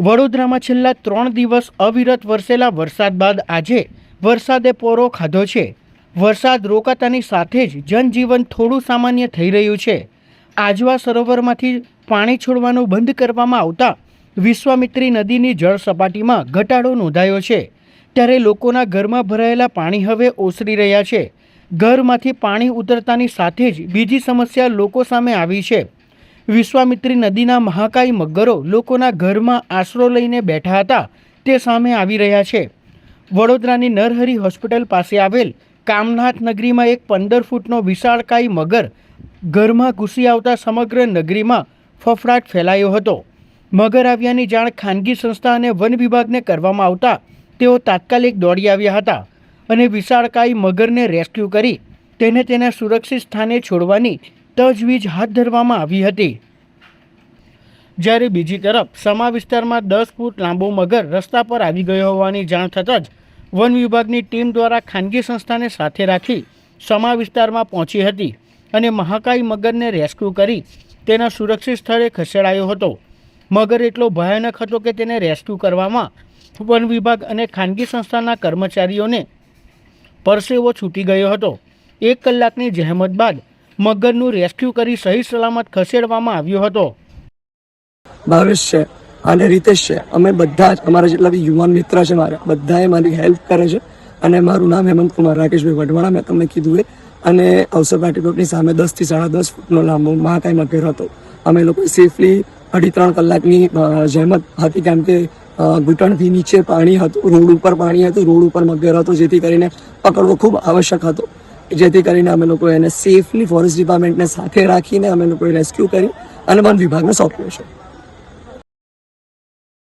વડોદરામાં છેલ્લા ત્રણ દિવસ અવિરત વરસેલા વરસાદ બાદ આજે વરસાદે પોરો ખાધો છે. વરસાદ રોકાતાની સાથે જ જનજીવન થોડું સામાન્ય થઈ રહ્યું છે. આજવા સરોવરમાંથી પાણી છોડવાનું બંધ કરવામાં આવતા વિશ્વામિત્રી નદીની જળ સપાટીમાં ઘટાડો નોંધાયો છે. ત્યારે લોકોના ઘરમાં ભરાયેલા પાણી હવે ઓસરી રહ્યા છે. ઘરમાંથી પાણી ઉતરતાની સાથે જ બીજી સમસ્યા લોકો સામે આવી છે. વિશ્વામિત્રી નદીના મહાકાય મગરો લોકોના ઘરમાં આશરો લઈને બેઠા હતા. તે સામે આવી રહ્યા છે. વડોદરાની નરહરી હોસ્પિટલ પાસે આવેલ કામનાથ નગરીમાં એક પંદર ફૂટનો વિશાળકાય મગર ઘરમાં ઘૂસી આવતા સમગ્ર નગરીમાં ફફડાટ ફેલાયો હતો. મગર આવ્યાની જાણ ખાનગી સંસ્થા અને વન વિભાગને કરવામાં આવતા તેઓ તાત્કાલિક દોડી આવ્યા હતા અને વિશાળકાય મગરને રેસ્ક્યુ કરી તેને તેના સુરક્ષિત સ્થાને છોડવાની તજવીજ હાથ ધરવામાં આવી હતી. જ્યારે બીજી તરફ સમા વિસ્તારમાં દસ ફૂટ લાંબો મગર રસ્તા પર આવી ગયો હોવાની જાણ થતાં જ વન વિભાગની ટીમ દ્વારા ખાનગી સંસ્થાને સાથે રાખી સમા વિસ્તારમાં પહોંચી હતી અને મહાકાય મગરને રેસ્ક્યુ કરી તેના સુરક્ષિત સ્થળે ખસેડાયો હતો. મગર એટલો ભયાનક હતો કે તેને રેસ્ક્યુ કરવામાં વન વિભાગ અને ખાનગી સંસ્થાના કર્મચારીઓને પરસેવો છૂટી ગયો હતો. એક કલાકની જહેમત બાદ મગરનું રેસ્ક્યુ કરી સહી સલામત ખસેડવામાં આવ્યો હતો. ભાવેશ છે, અને રીતેશ છે. અમે બધા જ, અમારા જેટલા બી યુવાન મિત્ર છે મારા, બધાએ મારી હેલ્પ કરે છે. અને મારું નામ હેમંત કુમાર રાકેશભાઈ વઢવાણા, મેં તમને કીધું એ. અને અવસર પાટીકોટની સામે દસથી સાડા દસ ફૂટનો લાંબો મહાકાય મગેર હતો. અમે લોકો સેફલી અઢી ત્રણ કલાકની જહેમત હતી, કેમ કે ઘૂંટણથી નીચે પાણી હતું, રોડ ઉપર પાણી હતું, રોડ ઉપર મગર હતો, જેથી કરીને પકડવો ખૂબ આવશ્યક હતો. જેથી કરીને અમે લોકો એને સેફલી ફોરેસ્ટ ડિપાર્ટમેન્ટને સાથે રાખીને અમે લોકોએ રેસ્ક્યુ કરી અને વન વિભાગને સોંપ્યો છે.